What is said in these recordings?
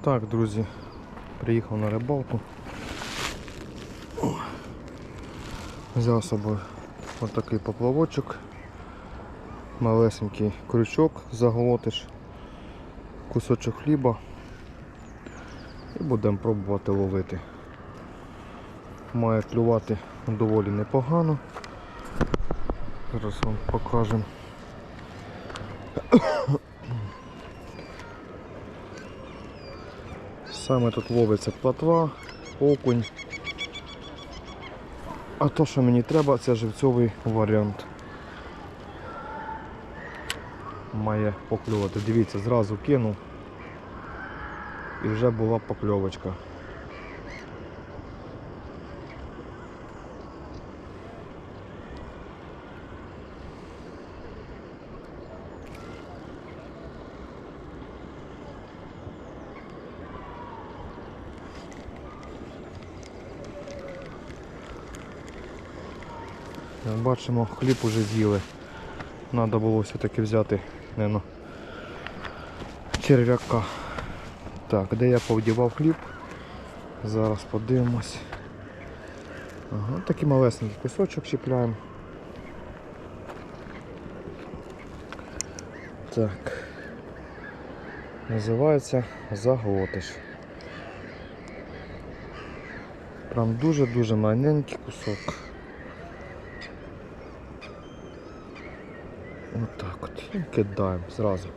Так, друзі, приїхав на рибалку. Взяв з собою отакий поплавочок, малесенький крючок заголотиш, кусочок хліба і будемо пробувати ловити. Має клювати доволі непогано. Зараз вам покажемо. Саме тут ловиться платва, окунь. А то, що мені треба, це живцьовий варіант. Має покльовати. Дивіться, зразу кинув і вже була покльовочка. Як бачимо, хліб уже з'їли. Треба було все-таки взяти наверно, черв'яка. Так, де я повдівав хліб? Зараз подивимось. Ага, такий малесенький кусочок чіпляємо. Так. Називається заглотиш. Прям дуже-дуже маленький кусок. Отак от. І кидаємо зразу.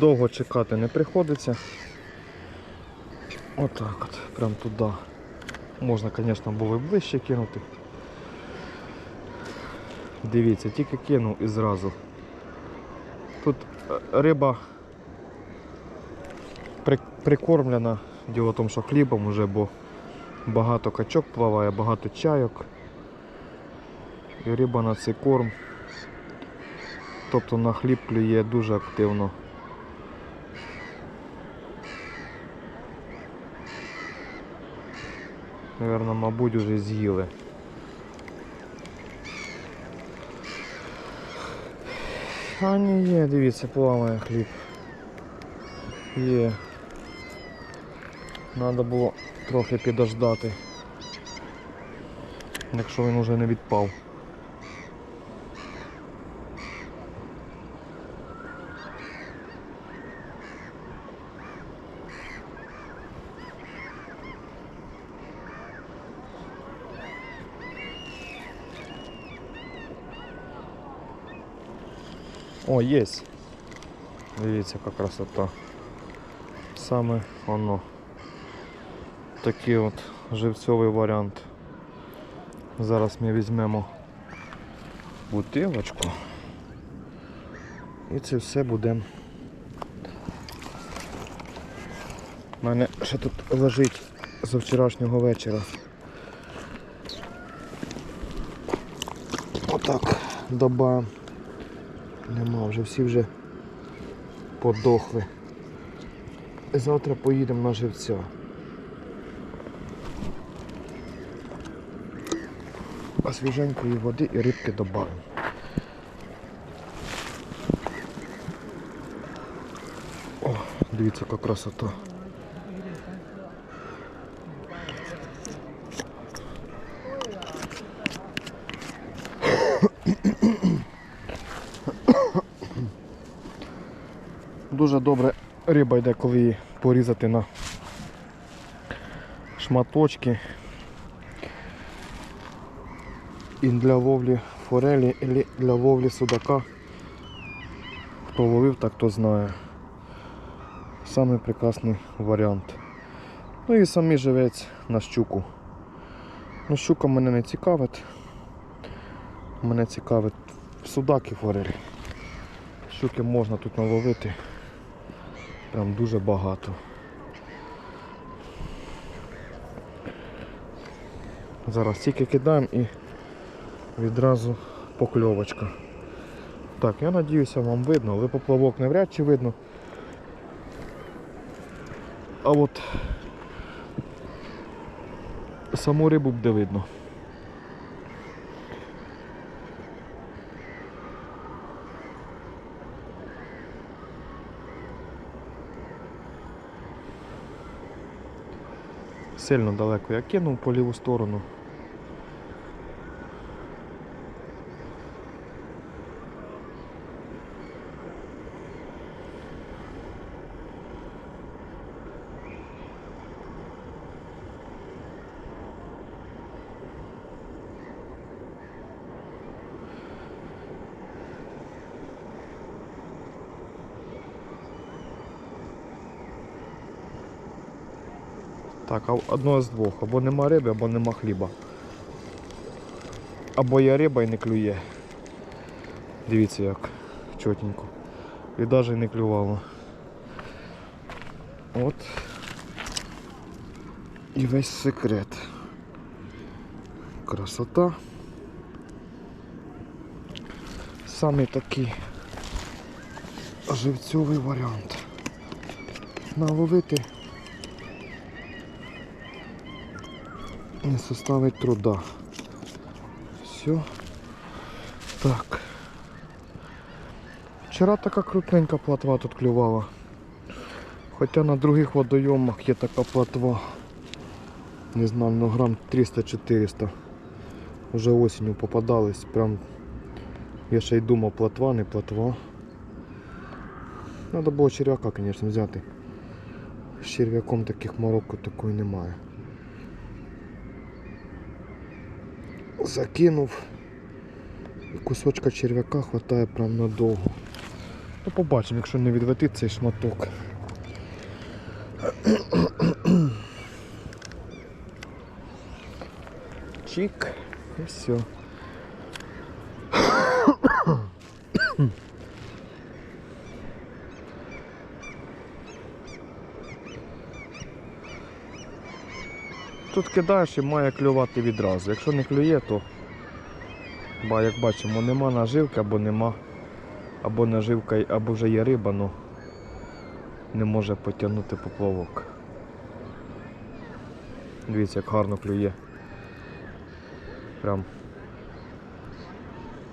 Довго чекати не приходиться. Отак от, прям туди. Можна, звісно, було і ближче кинути. Дивіться, тільки кинув і зразу. Тут е, риба при- прикормлена. Діло в тому, що хлібом вже, бо багато качок плаває, багато чайок. І риба на цей корм. Тобто на хліб клює дуже активно. Наверно, мабуть, вже з'їли. А ні, є, дивіться, плаває хліб. Є. Треба було трохи підождати. Якщо він уже не відпав. О, есть. Дивіться, яка красота. Саме воно. Такий от живцьовий варіант. Зараз ми візьмемо бутилочку і це все будемо. У мене ще тут лежить з вчорашнього вечора. Отак добавимо. Нема, вже всі вже подохли. Завтра поїдемо на живця. А свіженької води і рибки додамо. О, дивіться, яка красота. Дуже добре риба йде, коли її порізати на шматочки. І для ловлі форелі, і для ловлі судака. Хто ловив, так то знає. Самий прекрасний варіант. Ну і самий живець на щуку. Ну, щука мене не цікавить. Мене цікавить судак і форель. Щуки можна тут наловити. Прям дуже багато. Зараз тільки кидаємо і відразу покльовочка. Так, я надіюся вам видно, але поплавок навряд чи видно. А от саму рибу буде видно. Сильно далеко я кинув по ліву сторону. Так, а одного з двох. Або нема риби, або нема хліба. Або є риба і не клює. Дивіться як чотенько. І навіть не клювало. От. І весь секрет. Красота. Самий такий живцьовий варіант. Наловити не составить труда. Все. Так. Вчора така крупненька платва тут клювала. Хоча на других водойомах є така платва. Не знаю, ну грам 300-400. Уже осінню попадались. Прям я ще й думав, платва, не платва. Надо було черв'яка, звісно, взяти. З черв'яком таких морокко такої немає. Закинув. І кусочка черв'яка хватає прям надовго. Ну, побачимо, якщо не відвети цей шматок. Чик і все. Кидаєш і має клювати відразу. Якщо не клює, то як бачимо, нема наживки або нема, або наживка, або вже є риба, але не може потягнути поплавок. Дивіться, як гарно клює. Прям,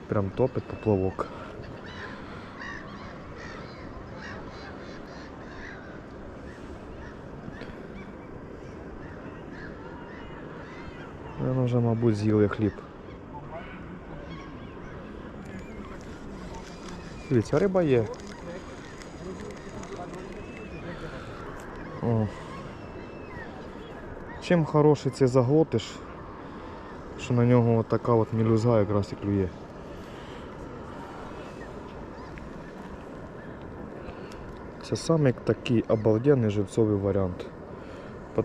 прям топить поплавок. Воно вже, мабуть, з'їли хліб. Дивіться, риба є. О. Чим хороший цей заглотиш, що на нього от така от мілюзга якраз і клює. Це саме такий обалденний живцовий варіант.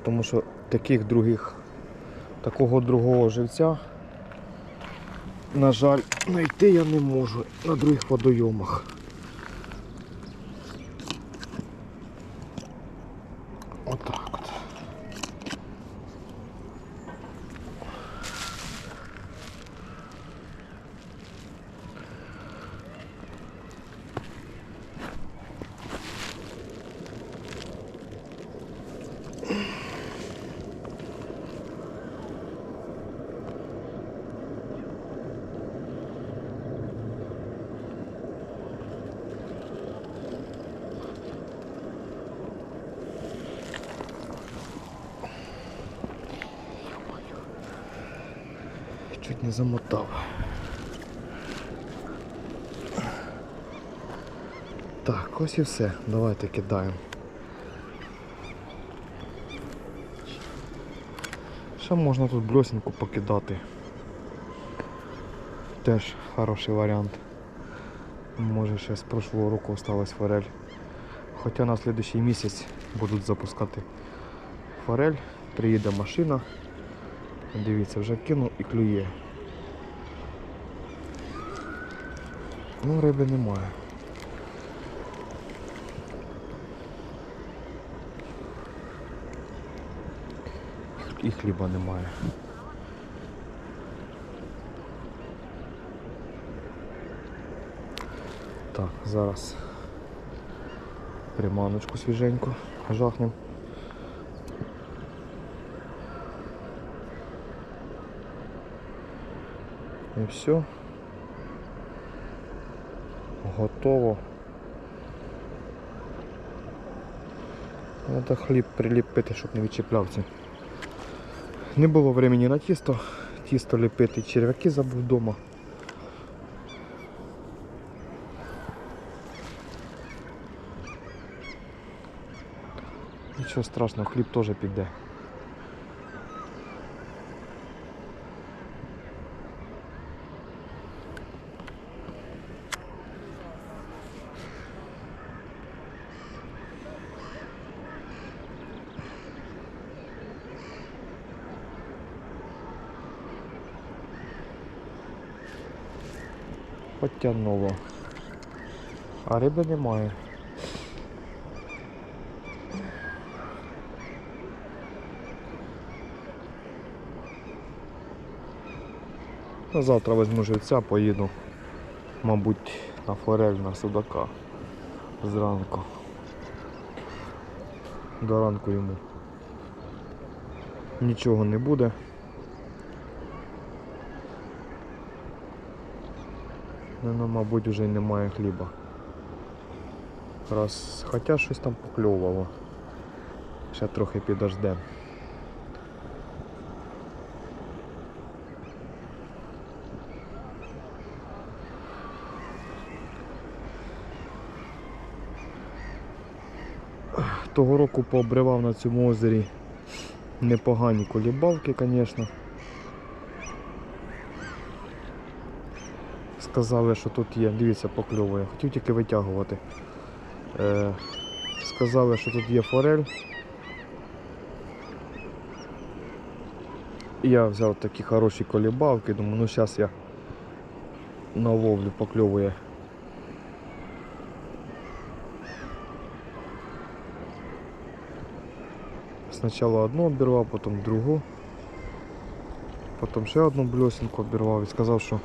Тому що таких других такого другого живця, на жаль, знайти я не можу на других водойомах. Чуть не замотав. Так, ось і все. Давайте кидаємо. Ще можна тут бльосінку покидати. Теж хороший варіант. Може ще з прошлого року осталась форель. Хоча на слідуючий місяць будуть запускати форель, приїде машина. Дивіться, вже кинув і клює. Ну, риби немає. І хліба немає. Так, зараз приманочку свіженьку жахнем. І все. Готово. Треба хліб приліпити, щоб не відчіплявся. Не було времени на тісто. Тісто ліпити черв'яки забув вдома. Нічого страшного, хліб теж піде. Потягнуло. А риби немає. Ну, Завтра візьму живця, поїду, мабуть, на форель на судака зранку. До ранку йому. Нічого не буде. Ну, ну, мабуть, вже немає хліба. Раз, хоча щось там покльовувало. Ще трохи підождем. Того року пообривав на цьому озері непогані колібалки, звісно. Сказали, що тут є, дивіться, покльовує. Хотів тільки витягувати. Е, сказали, що тут є форель. Я взяв такі хороші колібалки, думаю, ну зараз я на ловлю покльовує. Спочатку одну обірвав, потім другу. Потім ще одну бльосинку обірвав і сказав, що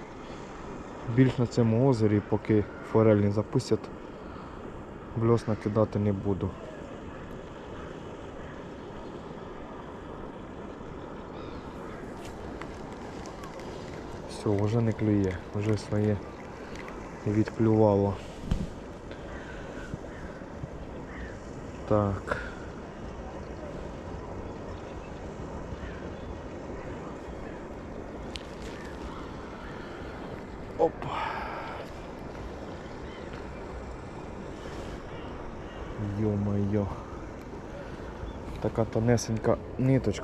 більш на цьому озері, поки форель не запустять, бльос накидати не буду. Все, вже не клює, вже своє відклювало. Так. Йо-моє. Така тонесенька ниточка.